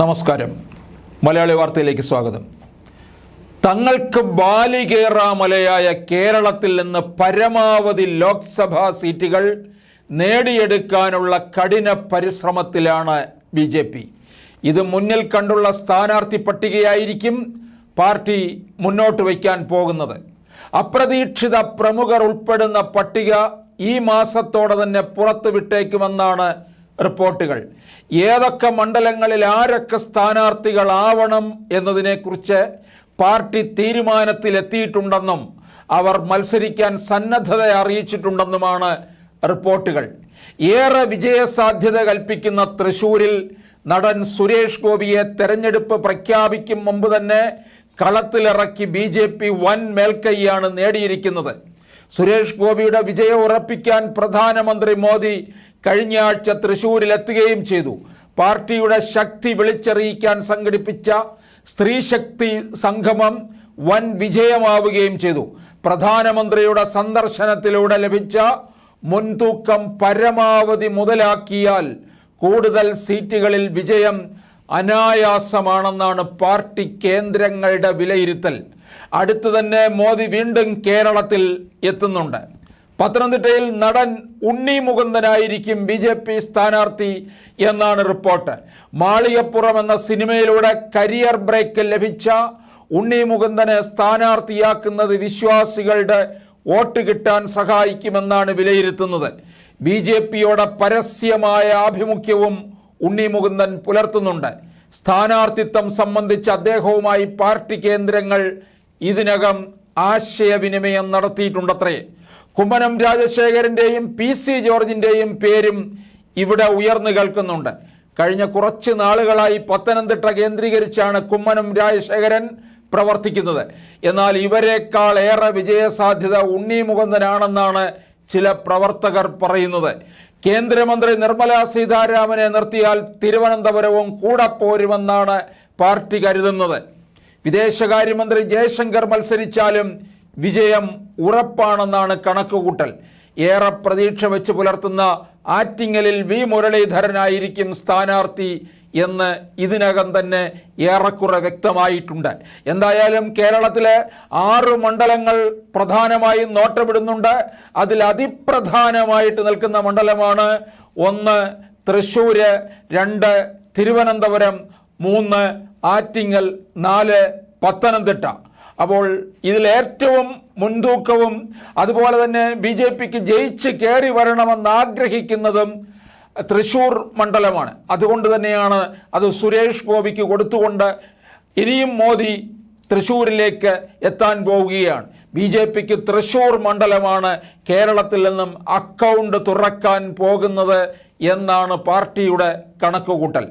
നമസ്കാരം. മലയാളി വാർത്തയിലേക്ക് സ്വാഗതം. തങ്ങൾക്ക് ബാലികേറാമലയായ കേരളത്തിൽ നിന്ന് പരമാവധി ലോക്സഭാ സീറ്റുകൾ നേടിയെടുക്കാനുള്ള കഠിന പരിശ്രമത്തിലാണ് ബി ജെ പി. ഇത് മുന്നിൽ കണ്ടുള്ള സ്ഥാനാർത്ഥി പട്ടികയായിരിക്കും പാർട്ടി മുന്നോട്ട് വയ്ക്കാൻ പോകുന്നത്. അപ്രതീക്ഷിത പ്രമുഖർ ഉൾപ്പെടുന്ന പട്ടിക ഈ മാസത്തോടെ തന്നെ പുറത്തുവിട്ടേക്കുമെന്നാണ് റിപ്പോർട്ടുകൾ. ഏതൊക്കെ മണ്ഡലങ്ങളിൽ ആരൊക്കെ സ്ഥാനാർത്ഥികളാവണം എന്നതിനെക്കുറിച്ച് പാർട്ടി തീരുമാനത്തിലെത്തിയിട്ടുണ്ടെന്നും അവർ മത്സരിക്കാൻ സന്നദ്ധത അറിയിച്ചിട്ടുണ്ടെന്നുമാണ് റിപ്പോർട്ടുകൾ. ഏറെ വിജയസാധ്യത കൽപ്പിക്കുന്ന തൃശൂരിൽ നടൻ സുരേഷ് ഗോപിയെ തെരഞ്ഞെടുപ്പ് പ്രഖ്യാപിക്കും മുമ്പ് തന്നെ കളത്തിലിറക്കി ബി ജെ പി വൻ മേൽക്കൈയാണ് നേടിയിരിക്കുന്നത്. സുരേഷ് ഗോപിയുടെ വിജയം ഉറപ്പിക്കാൻ പ്രധാനമന്ത്രി മോദി കഴിഞ്ഞ ആഴ്ച തൃശൂരിലെത്തുകയും ചെയ്തു. പാർട്ടിയുടെ ശക്തി വിളിച്ചറിയിക്കാൻ സംഘടിപ്പിച്ച സ്ത്രീശക്തി സംഗമം വൻ വിജയമാവുകയും ചെയ്തു. പ്രധാനമന്ത്രിയുടെ സന്ദർശനത്തിലൂടെ ലഭിച്ച മുൻതൂക്കം പരമാവധി മുതലാക്കിയാൽ കൂടുതൽ സീറ്റുകളിൽ വിജയം അനായാസമാണെന്നാണ് പാർട്ടി കേന്ദ്രങ്ങളുടെ വിലയിരുത്തൽ. അടുത്തു തന്നെ മോദി വീണ്ടും കേരളത്തിൽ എത്തുന്നുണ്ട്. പത്തനംതിട്ടയിൽ നടൻ ഉണ്ണി മുകുന്ദനായിരിക്കും ബി ജെ പി സ്ഥാനാർത്ഥി എന്നാണ് റിപ്പോർട്ട്. മാളികപ്പുറം എന്ന സിനിമയിലൂടെ കരിയർ ബ്രേക്ക് ലഭിച്ച ഉണ്ണി മുകുന്ദനെ സ്ഥാനാർത്ഥിയാക്കുന്നത് വിശ്വാസികളുടെ വോട്ട് കിട്ടാൻ സഹായിക്കുമെന്നാണ് വിലയിരുത്തുന്നത്. ബി ജെ പിയോടെ പരസ്യമായ ആഭിമുഖ്യവും ഉണ്ണി മുകുന്ദൻ പുലർത്തുന്നുണ്ട്. സ്ഥാനാർത്ഥിത്വം സംബന്ധിച്ച് അദ്ദേഹവുമായി പാർട്ടി കേന്ദ്രങ്ങൾ ഇതിനകം ആശയവിനിമയം നടത്തിയിട്ടുണ്ടത്രേ. കുമ്മനം രാജശേഖരന്റെയും പി സി ജോർജിന്റെയും പേരും ഇവിടെ ഉയർന്നു കേൾക്കുന്നുണ്ട്. കഴിഞ്ഞ കുറച്ച് നാളുകളായി പത്തനംതിട്ട കേന്ദ്രീകരിച്ചാണ് കുമ്മനം രാജശേഖരൻ പ്രവർത്തിക്കുന്നത്. എന്നാൽ ഇവരെക്കാൾ ഏറെ വിജയസാധ്യത ഉണ്ണി മുകുന്ദനാണെന്നാണ് ചില പ്രവർത്തകർ പറയുന്നത്. കേന്ദ്രമന്ത്രി നിർമ്മല സീതാരാമനെ നിർത്തിയാൽ തിരുവനന്തപുരവും കൂടെ പോരുമെന്നാണ് പാർട്ടി കരുതുന്നത്. വിദേശകാര്യമന്ത്രി ജയശങ്കർ മത്സരിച്ചാലും വിജയം ഉറപ്പാണെന്നാണ് കണക്കുകൂട്ടൽ. ഏറെ പ്രതീക്ഷ വെച്ച് പുലർത്തുന്ന ആറ്റിങ്ങലിൽ വി മുരളീധരനായിരിക്കും സ്ഥാനാർത്ഥി എന്ന് ഇതിനകം തന്നെ ഏറെക്കുറെ വ്യക്തമായിട്ടുണ്ട്. എന്തായാലും കേരളത്തിലെ ആറ് മണ്ഡലങ്ങൾ പ്രധാനമായും നോട്ടമിടുന്നുണ്ട്. അതിൽ അതിപ്രധാനമായിട്ട് നിൽക്കുന്ന മണ്ഡലമാണ് ഒന്ന് തൃശ്ശൂര് രണ്ട് തിരുവനന്തപുരം മൂന്ന് ആറ്റിങ്ങൽ നാല് പത്തനംതിട്ട. അപ്പോൾ ഇതിൽ ഏറ്റവും മുൻതൂക്കവും അതുപോലെ തന്നെ ബി ജെ പിക്ക് ജയിച്ച് കയറി വരണമെന്ന് ആഗ്രഹിക്കുന്നതും തൃശൂർ മണ്ഡലമാണ്. അതുകൊണ്ട് തന്നെയാണ് അത് സുരേഷ് ഗോപിക്ക് കൊടുത്തുകൊണ്ട് ഇനിയും മോദി തൃശ്ശൂരിലേക്ക് എത്താൻ പോവുകയാണ്. ബി ജെ പിക്ക് തൃശൂർ മണ്ഡലമാണ് കേരളത്തിൽ നിന്നും അക്കൗണ്ട് തുറക്കാൻ പോകുന്നത് എന്നാണ് പാർട്ടിയുടെ കണക്കുകൂട്ടൽ.